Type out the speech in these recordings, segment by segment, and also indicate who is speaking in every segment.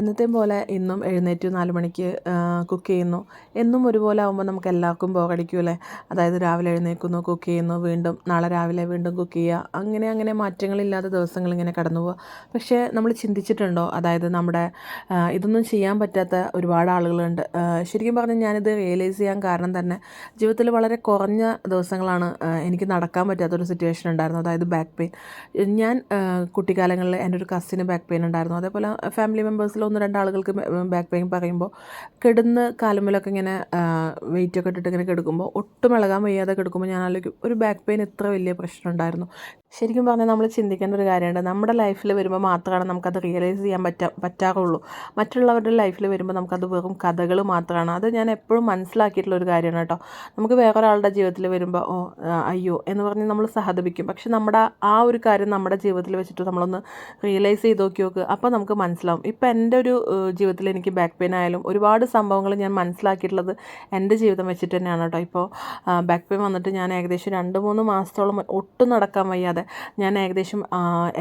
Speaker 1: എന്നത്തെയും പോലെ ഇന്നും എഴുന്നേറ്റ് നാല് മണിക്ക് കുക്ക് ചെയ്യുന്നു. എന്നും ഒരുപോലെ ആകുമ്പോൾ നമുക്ക് എല്ലാവർക്കും അല്ലേ? അതായത് രാവിലെ എഴുന്നേൽക്കുന്നു കുക്ക് ചെയ്യുന്നു വീണ്ടും നാളെ രാവിലെ വീണ്ടും കുക്ക് ചെയ്യുക. അങ്ങനെ അങ്ങനെ മാറ്റങ്ങളില്ലാത്ത ദിവസങ്ങൾ ഇങ്ങനെ കടന്നു പോവുക. പക്ഷേ നമ്മൾ ചിന്തിച്ചിട്ടുണ്ടോ? അതായത് നമ്മുടെ ഇതൊന്നും ചെയ്യാൻ പറ്റാത്ത ഒരുപാട് ആളുകളുണ്ട്. ശരിക്കും പറഞ്ഞാൽ ഞാനിത് റിയലൈസ് ചെയ്യാൻ കാരണം തന്നെ ജീവിതത്തിൽ വളരെ കുറഞ്ഞ ദിവസങ്ങളാണ് എനിക്ക് നടക്കാൻ പറ്റാത്തൊരു സിറ്റുവേഷൻ ഉണ്ടായിരുന്നു. അതായത് ബാക്ക് പെയിൻ ഞാൻ കുട്ടിക്കാലങ്ങളിൽ എന്റെ ഒരു കസിന് ബാക്ക് പെയിൻ ഉണ്ടായിരുന്നു. അതേപോലെ ഫാമിലി മെമ്പേഴ്സിൽ ഒന്ന് രണ്ടാളുകൾക്ക് ബാക്ക് പെയിൻ പറയുമ്പോൾ കിടന്ന് കാലുമ്മലൊക്കെ ഇങ്ങനെ വെയിറ്റ് ഒക്കെ ഇട്ടിട്ട് ഇങ്ങനെ കിടക്കുമ്പോൾ ഒട്ടും ഇളകാൻ വയ്യാതെ കിടക്കുമ്പോൾ ഞാൻ ആലോചിക്കും ഒരു ബാക്ക് പെയിൻ ഇത്ര വലിയ പ്രശ്നം ഉണ്ടായിരുന്നു. ശരിക്കും പറഞ്ഞാൽ നമ്മൾ ചിന്തിക്കേണ്ട ഒരു കാര്യമുണ്ട്. നമ്മുടെ ലൈഫിൽ വരുമ്പോൾ മാത്രമാണ് നമുക്കത് റിയലൈസ് ചെയ്യാൻ പറ്റാ പറ്റാറുള്ളൂ. മറ്റുള്ളവരുടെ ലൈഫിൽ വരുമ്പോൾ നമുക്കത് വെറും കഥകൾ മാത്രമാണ് അത് ഞാൻ എപ്പോഴും മനസ്സിലാക്കിയിട്ടുള്ള ഒരു കാര്യമാണ് കേട്ടോ. നമുക്ക് വേറൊരാളുടെ ജീവിതത്തിൽ വരുമ്പോൾ ഓ അയ്യോ എന്ന് പറഞ്ഞ് നമ്മൾ സഹതപിക്കും. പക്ഷെ നമ്മുടെ ആ ഒരു കാര്യം നമ്മുടെ ജീവിതത്തിൽ വെച്ചിട്ട് നമ്മളൊന്ന് റിയലൈസ് ചെയ്ത് നോക്കി നോക്ക് അപ്പോൾ നമുക്ക് മനസ്സിലാവും. ഇപ്പം എന്റെ ഒരു ജീവിതത്തിൽ എനിക്ക് ബാക്ക് പെയിൻ ആയാലും ഒരുപാട് സംഭവങ്ങൾ ഞാൻ മനസ്സിലാക്കിയിട്ടുള്ളത് എന്റെ ജീവിതം വെച്ചിട്ട് തന്നെയാണ് കേട്ടോ. ഇപ്പോൾ ബാക്ക് പെയിൻ വന്നിട്ട് ഞാൻ ഏകദേശം രണ്ട് മൂന്ന് മാസത്തോളം ഒട്ടും നടക്കാൻ വയ്യാതെ ഞാൻ ഏകദേശം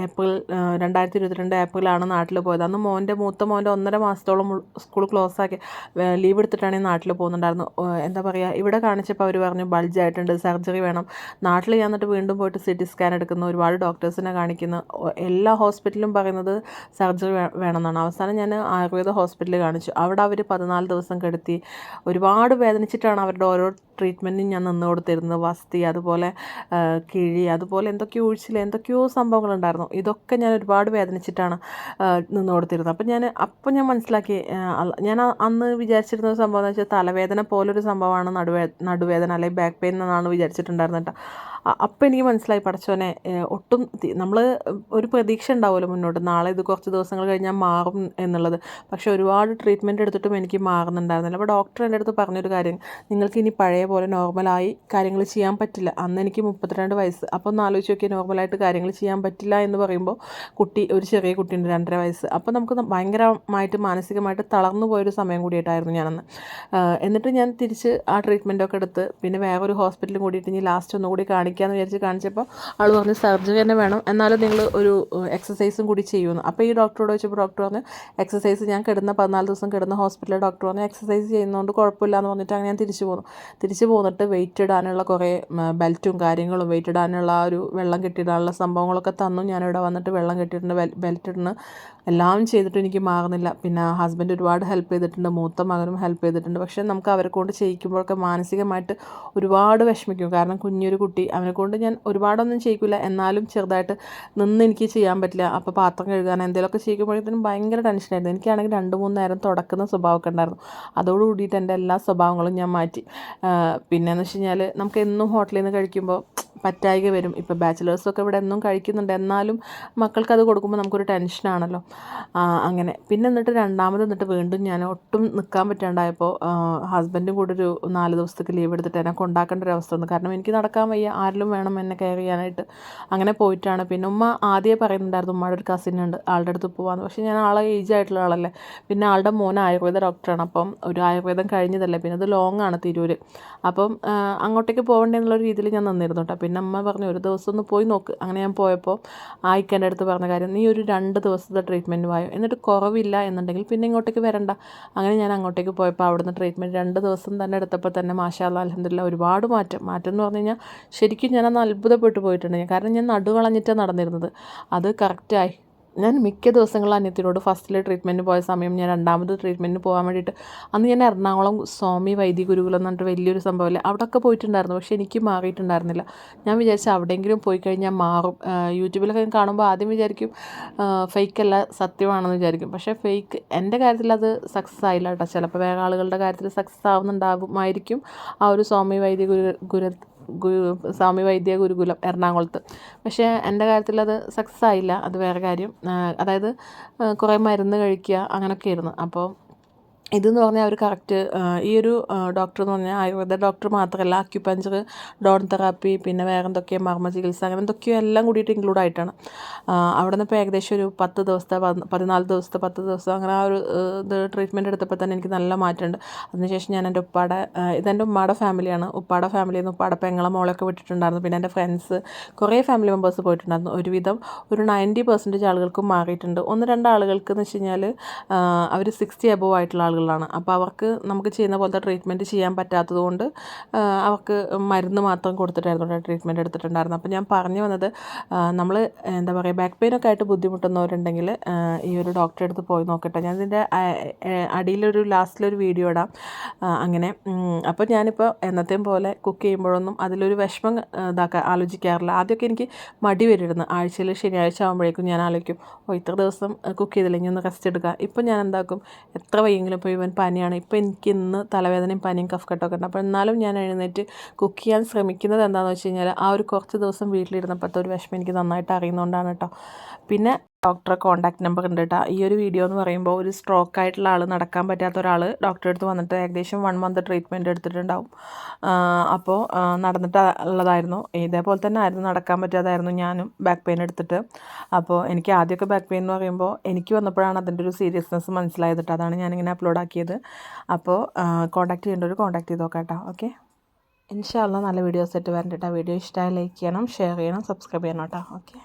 Speaker 1: ഏപ്രിൽ രണ്ടായിരത്തി ഇരുപത്തിരണ്ട് ഏപ്രിലാണ് നാട്ടിൽ പോയത്. അന്ന് മോന്റെ മൂത്ത മോന്റെ ഒന്നര മാസത്തോളം സ്കൂൾ ക്ലോസ് ആക്കി ലീവ് എടുത്തിട്ടാണ് നാട്ടിൽ പോകുന്നുണ്ടായിരുന്നു. എന്താ പറയുക ഇവിടെ കാണിച്ചപ്പോൾ അവർ പറഞ്ഞു ബൾജ് ആയിട്ടുണ്ട് സർജറി വേണം. നാട്ടിൽ ഞാൻ എന്നിട്ട് വീണ്ടും പോയിട്ട് സി ടി സ്കാൻ എടുക്കുന്നു ഒരുപാട് ഡോക്ടേഴ്സിനെ കാണിക്കുന്നു. എല്ലാ ഹോസ്പിറ്റലും പറയുന്നത് സർജറി വേണമെന്നാണ്. അവസാനം ഞാൻ ആയുർവേദ ഹോസ്പിറ്റലിൽ കാണിച്ചു. അവിടെ അവർ പതിനാല് ദിവസം കിടത്തി ഒരുപാട് വേദനിച്ചിട്ടാണ് അവരുടെ ഓരോ ട്രീറ്റ്മെന്റും ഞാൻ നിന്ന് കൊടുത്തിരുന്നത്. വസ്തി അതുപോലെ കിഴി അതുപോലെ എന്തൊക്കെയോ ഒഴിച്ചിൽ എന്തൊക്കെയോ സംഭവങ്ങളുണ്ടായിരുന്നു. ഇതൊക്കെ ഞാൻ ഒരുപാട് വേദനിച്ചിട്ടാണ് നിന്ന് കൊടുത്തിരുന്നത്. അപ്പം ഞാൻ അപ്പം ഞാൻ മനസ്സിലാക്കി ഞാൻ അന്ന് വിചാരിച്ചിരുന്ന സംഭവം എന്ന് വെച്ചാൽ തലവേദന പോലൊരു സംഭവമാണ് നടുവേ നടുവേദന അല്ലെങ്കിൽ ബാക്ക് പെയിൻ എന്നാണ് വിചാരിച്ചിട്ടുണ്ടായിരുന്നത് കേട്ടോ. അപ്പം എനിക്ക് മനസ്സിലായി പഠിച്ചോനെ ഒട്ടും നമ്മൾ ഒരു പ്രതീക്ഷ ഉണ്ടാവുമല്ലോ മുന്നോട്ട്. നാളെ ഇത് കുറച്ച് ദിവസങ്ങൾ കഴിഞ്ഞാൽ മാറും എന്നുള്ളത്. പക്ഷേ ഒരുപാട് ട്രീറ്റ്മെന്റ് എടുത്തിട്ടും എനിക്ക് മാറുന്നുണ്ടായിരുന്നില്ല. അപ്പോൾ ഡോക്ടർ എന്റെ അടുത്ത് പറഞ്ഞൊരു കാര്യം. നിങ്ങൾക്ക് ഇനി പഴയ പോലെ നോർമലായി കാര്യങ്ങൾ ചെയ്യാൻ പറ്റില്ല. അന്ന് എനിക്ക് മുപ്പത്തിരണ്ട് വയസ്സ്. അപ്പോൾ ഒന്ന് ആലോചിച്ച് നോക്കിയാൽ നോർമലായിട്ട് കാര്യങ്ങൾ ചെയ്യാൻ പറ്റില്ല എന്ന് പറയുമ്പോൾ കുട്ടി ഒരു ചെറിയ കുട്ടിയുണ്ട് രണ്ടര വയസ്സ്. അപ്പോൾ നമുക്ക് ഭയങ്കരമായിട്ട് മാനസികമായിട്ട് തളർന്നു പോയൊരു സമയം കൂടിയിട്ടായിരുന്നു ഞാനന്ന്. എന്നിട്ട് ഞാൻ തിരിച്ച് ആ ട്രീറ്റ്മെന്റൊക്കെ എടുത്ത് പിന്നെ വേറൊരു ഹോസ്പിറ്റലും കൂടിയിട്ട് ഇനി ലാസ്റ്റ് ഒന്നുകൂടി കാണിക്കാമെന്ന് വിചാരിച്ച് കാണിച്ചപ്പോൾ ആൾ പറഞ്ഞു സർജറി തന്നെ വേണം. എന്നാലും നിങ്ങൾ ഒരു എക്സസൈസും കൂടി ചെയ്യുമെന്ന് അപ്പോൾ ഈ ഡോക്ടറോട് ചോദിച്ചപ്പോൾ ഡോക്ടർ പറഞ്ഞു എക്സസൈസ് ഞാൻ കിടന്ന പതിനാല് ദിവസം കിടന്ന ഹോസ്പിറ്റലിലെ ഡോക്ടർ പറഞ്ഞു എക്സസൈസ് ചെയ്യുന്നതുകൊണ്ട് കുഴപ്പമില്ല എന്ന് പറഞ്ഞിട്ട് അങ്ങനെ ഞാൻ തിരിച്ചു പോന്നു. തിരിച്ചു പോന്നിട്ട് വെയിറ്റ് ഇടാനുള്ള കുറേ ബെൽറ്റും കാര്യങ്ങളും വെയിറ്റ് ഇടാനുള്ള ആ ഒരു വെള്ളം കെട്ടിയിടാനുള്ള സംഭവങ്ങളൊക്കെ തന്നു. ഞാനിവിടെ വന്നിട്ട് വെള്ളം കെട്ടിയിട്ടുണ്ട് ബെൽറ്റ് ഇടുന്നു. എല്ലാം ചെയ്തിട്ട് എനിക്ക് മാറുന്നില്ല. പിന്നെ ഹസ്ബൻഡ് ഒരുപാട് ഹെൽപ്പ് ചെയ്തിട്ടുണ്ട് മൂത്ത മകനും ഹെൽപ്പ് ചെയ്തിട്ടുണ്ട്. പക്ഷേ നമുക്ക് അവരെ കൊണ്ട് ചെയ്യിക്കുമ്പോഴൊക്കെ മാനസികമായിട്ട് ഒരുപാട് വിഷമിക്കും. കാരണം കുഞ്ഞൊരു കുട്ടി അവനെ കൊണ്ട് ഞാൻ ഒരുപാടൊന്നും ചെയ്യിക്കില്ല എന്നാലും ചെറുതായിട്ട് നിന്ന് എനിക്ക് ചെയ്യാൻ പറ്റില്ല. അപ്പോൾ പാത്രം കഴുകാൻ എന്തെങ്കിലുമൊക്കെ ചെയ്യുമ്പോഴത്തേനും ഭയങ്കര ടെൻഷനായിരുന്നു എനിക്കാണെങ്കിൽ രണ്ട് മൂന്ന് നേരം തുടക്കുന്ന സ്വഭാവമൊക്കെ ഉണ്ടായിരുന്നു. അതോടുകൂടിയിട്ട് എന്റെ എല്ലാ സ്വഭാവങ്ങളും ഞാൻ മാറ്റി. പിന്നെയെന്ന് വെച്ച് കഴിഞ്ഞാൽ നമുക്ക് എന്നും ഹോട്ടലിൽ നിന്ന് കഴിക്കുമ്പോൾ പറ്റായിക വരും. ഇപ്പോൾ ബാച്ചിലേഴ്സൊക്കെ ഇവിടെ എന്നും കഴിക്കുന്നുണ്ട്. എന്നാലും മക്കൾക്ക് അത് കൊടുക്കുമ്പോൾ നമുക്കൊരു ടെൻഷനാണല്ലോ. അങ്ങനെ. പിന്നെ എന്നിട്ട് രണ്ടാമത് എന്നിട്ട് വീണ്ടും ഞാൻ ഒട്ടും നിൽക്കാൻ പറ്റാണ്ടായപ്പോൾ ഹസ്ബൻഡും കൂടെ ഒരു നാല് ദിവസത്തേക്ക് ലീവ് എടുത്തിട്ട് എന്നെ കൊണ്ടാക്കേണ്ട ഒരു അവസ്ഥ വന്നു. കാരണം എനിക്ക് നടക്കാൻ വയ്യ. ആരിലും വേണം എന്നെ കെയർ ചെയ്യാനായിട്ട്. അങ്ങനെ പോയിട്ടാണ്. പിന്നെ ഉമ്മ ആദ്യമേ പറയുന്നുണ്ടായിരുന്നു ഉമ്മയുടെ ഒരു കസിൻ ഉണ്ട്. ആളുടെ അടുത്ത് പോകാമെന്ന് പക്ഷേ ഞാൻ ആളെ ഏജ് ആയിട്ടുള്ള ആളല്ലേ. പിന്നെ ആളുടെ മോൻ ആയുർവേദ ഡോക്ടറാണ് അപ്പം ഒരു ആയുർവേദം കഴിഞ്ഞതല്ലേ. പിന്നെ അത് ലോങ് ആണ് തിരൂർ അപ്പം അങ്ങോട്ടേക്ക് പോകണ്ടേ എന്നുള്ള രീതിയിൽ ഞാൻ നിന്നിരുന്നു കേട്ടോ പിന്നെ അമ്മ പറഞ്ഞു ഒരു ദിവസം ഒന്ന് പോയി നോക്ക്. അങ്ങനെ ഞാൻ പോയപ്പോൾ ആയിക്കന്റെ അടുത്ത് പറഞ്ഞ കാര്യം നീ ഒരു രണ്ട് ദിവസത്തെ ട്രീറ്റ്മെന്റ് വായോ. എന്നിട്ട് കുറവില്ല എന്നുണ്ടെങ്കിൽ പിന്നെ ഇങ്ങോട്ടേക്ക് വരണ്ട. അങ്ങനെ ഞാൻ അങ്ങോട്ടേക്ക് പോയപ്പോൾ അവിടുന്ന് ട്രീറ്റ്മെന്റ് രണ്ട് ദിവസം തന്നെ എടുത്തപ്പോൾ തന്നെ മാഷാല്ല അലഹമില്ല ഒരുപാട് മാറ്റം. മാറ്റം എന്ന് പറഞ്ഞു കഴിഞ്ഞാൽ ശരിക്കും ഞാനന്ന് അത്ഭുതപ്പെട്ടു പോയിട്ടുണ്ട്. കാരണം ഞാൻ നടുവളഞ്ഞിട്ടാണ് നടന്നിരുന്നത്. അത് കറക്റ്റായി ഞാൻ മിക്ക ദിവസങ്ങളും അനിയത്തിനോട് ഫസ്റ്റിലെ ട്രീറ്റ്മെന്റ് പോയ സമയം ഞാൻ രണ്ടാമത് ട്രീറ്റ്മെന്റിന് പോകാൻ വേണ്ടിയിട്ട് അന്ന് ഞാൻ എറണാകുളം സ്വാമി വൈദ്യ ഗുരുകുലം എന്ന് പറഞ്ഞിട്ട് വലിയൊരു സംഭവമില്ല? അവിടെയൊക്കെ പോയിട്ടുണ്ടായിരുന്നു പക്ഷേ എനിക്ക് മാറിയിട്ടുണ്ടായിരുന്നില്ല. ഞാൻ വിചാരിച്ചു അവിടെയെങ്കിലും പോയി കഴിഞ്ഞാൽ മാറും. യൂട്യൂബിലൊക്കെ ഞാൻ കാണുമ്പോൾ ആദ്യം വിചാരിക്കും ഫേക്കല്ല സത്യമാണെന്ന് വിചാരിക്കും. പക്ഷേ ഫേക്ക് എന്റെ കാര്യത്തിൽ അത് സക്സസ് ആയില്ല കേട്ടോ. ചിലപ്പോൾ വേറെ ആളുകളുടെ കാര്യത്തിൽ സക്സസ് ആവുന്നുണ്ടാകുമായിരിക്കും ആ ഒരു സ്വാമി വൈദ്യ ഗുരു ഗുരു സ്വാമി വൈദ്യ ഗുരുകുലം എറണാകുളത്ത്. പക്ഷേ എന്റെ കാര്യത്തിൽ അത് സക്സസ് ആയില്ല. അത് വേറെ കാര്യം. അതായത് കുറേ മരുന്ന് കഴിക്കുക അങ്ങനെയൊക്കെ ആയിരുന്നു അപ്പോൾ ഇതെന്ന് പറഞ്ഞാൽ അവർ കറക്റ്റ് ഈ ഒരു ഡോക്ടർ എന്ന് പറഞ്ഞാൽ ആയുർവേദ ഡോക്ടർ മാത്രമല്ല അക്യുപഞ്ചർ ഡോൺ തെറാപ്പി പിന്നെ വേറെ എന്തൊക്കെയോ മർമ്മ ചികിത്സ അങ്ങനെ എന്തൊക്കെയോ എല്ലാം കൂടിയിട്ട് ഇൻക്ലൂഡ് ആയിട്ടാണ്. അവിടെ നിന്ന് ഇപ്പോൾ ഏകദേശം ഒരു പത്ത് ദിവസത്തെ പതി- പതിനാല് ദിവസത്തെ പത്ത് ദിവസം അങ്ങനെ ആ ഒരു ഇത് ട്രീറ്റ്മെന്റ് എടുത്തപ്പോൾ തന്നെ എനിക്ക് നല്ല മാറ്റമുണ്ട്. അതിനുശേഷം ഞാൻ എന്റെ ഉപ്പാടെ ഇതെന്റെ ഉമ്മയുടെ ഫാമിലിയാണ് ഉപ്പാടെ ഫാമിലിയിൽ നിന്ന് ഉപ്പാടെ പെങ്ങളെ മോളൊക്കെ വിട്ടിട്ടുണ്ടായിരുന്നു. പിന്നെ എന്റെ ഫ്രണ്ട്സ് കുറേ ഫാമിലി മെമ്പേഴ്സ് പോയിട്ടുണ്ടായിരുന്നു. ഒരുവിധം ഒരു നയന്റി പെർസെന്റേജ് ആളുകൾക്കും മാറിയിട്ടുണ്ട്. ഒന്ന് രണ്ട് ആളുകൾക്ക് എന്ന് വെച്ച് കഴിഞ്ഞാൽ അവർ സിക്സ്റ്റി എബോവ് ആയിട്ടുള്ള ആളുകളാണ്. അപ്പോൾ അവർക്ക് നമുക്ക് ചെയ്യുന്ന പോലത്തെ ട്രീറ്റ്മെന്റ് ചെയ്യാൻ പറ്റാത്തത് കൊണ്ട് അവർക്ക് മരുന്ന് മാത്രം കൊടുത്തിട്ടായിരുന്നു ട്രീറ്റ്മെന്റ് എടുത്തിട്ടുണ്ടായിരുന്നു അപ്പോൾ ഞാൻ പറഞ്ഞു വന്നത് നമ്മൾ എന്താ പറയുക ബാക്ക് പെയിനൊക്കെ ആയിട്ട് ബുദ്ധിമുട്ടുന്നവരുണ്ടെങ്കിൽ ഈ ഒരു ഡോക്ടറെ അടുത്ത് പോയി നോക്കട്ടെ. ഞാൻ ഇതിന്റെ അടിയിലൊരു ലാസ്റ്റിലൊരു വീഡിയോ ഇടാം. അങ്ങനെ അപ്പോൾ ഞാനിപ്പോൾ എന്നത്തെയും പോലെ കുക്ക് ചെയ്യുമ്പോഴൊന്നും അതിലൊരു വിഷമം ഇതാക്കാൻ ആലോചിക്കാറില്ല. ആദ്യമൊക്കെ എനിക്ക് മടി വരുമായിരുന്നു. ആഴ്ചയിൽ ശനിയാഴ്ച ആകുമ്പോഴേക്കും ഞാൻ ആലോചിക്കും ഓ ഇത്ര ദിവസം കുക്ക് ചെയ്തില്ലെങ്കിൽ ഒന്ന് റെസ്റ്റ് എടുക്കുക ഇപ്പം ഞാൻ എന്താക്കും എത്ര വയ്യെങ്കിലും ഇപ്പോൾ ഇവൻ പനിയാണ്. ഇപ്പോൾ എനിക്ക് ഇന്ന് തലവേദനയും പനിയും കഫക്കെട്ടൊക്കെ ഉണ്ട്. അപ്പോൾ എന്നാലും ഞാൻ എഴുന്നേറ്റ് കുക്ക് ചെയ്യാൻ ശ്രമിക്കുന്നത് എന്താണെന്ന് വെച്ച് കഴിഞ്ഞാൽ ആ ഒരു കുറച്ച് ദിവസം വീട്ടിലിരുന്നപ്പോഴത്തെ ഒരു വിഷമം എനിക്ക് നന്നായിട്ട് അറിയുന്നതുകൊണ്ടാണ് കേട്ടോ. പിന്നെ ഡോക്ടറെ കോൺടാക്ട് നമ്പർ ഉണ്ട് കേട്ടോ ഈ ഒരു വീഡിയോ എന്ന് പറയുമ്പോൾ ഒരു സ്ട്രോക്ക് ആയിട്ടുള്ള ആൾ നടക്കാൻ പറ്റാത്ത ഒരാൾ ഡോക്ടറെ അടുത്ത് വന്നിട്ട് ഏകദേശം വൺ മന്ത് ട്രീറ്റ്മെന്റ് എടുത്തിട്ടുണ്ടാവും. അപ്പോൾ നടന്നിട്ട് ഉള്ളതായിരുന്നു ഇതേപോലെ തന്നെ ആയിരുന്നു നടക്കാൻ പറ്റാതായിരുന്നു ഞാനും ബാക്ക് പെയിൻ എടുത്തിട്ട്. അപ്പോൾ എനിക്ക് ആദ്യമൊക്കെ ബാക്ക് പെയിൻ എന്ന് പറയുമ്പോൾ എനിക്ക് വന്നപ്പോഴാണ് അതിന്റെ ഒരു സീരിയസ്നെസ് മനസ്സിലായത് കേട്ടോ അതാണ് ഞാനിങ്ങനെ അപ്ലോഡ് ആക്കിയത്. അപ്പോൾ കോൺടാക്ട് ചെയ്യേണ്ടവർ കോൺടാക്ട് ചെയ്ത് നോക്കാം കേട്ടോ ഓക്കെ? ഇൻഷാല്ല നല്ല വീഡിയോസ് ആയിട്ട് വരണ്ട കേട്ടോ വീഡിയോ ഇഷ്ടമായി ലൈക്ക് ചെയ്യണം ഷെയർ ചെയ്യണം സബ്സ്ക്രൈബ് ചെയ്യണം കേട്ടോ ഓക്കെ?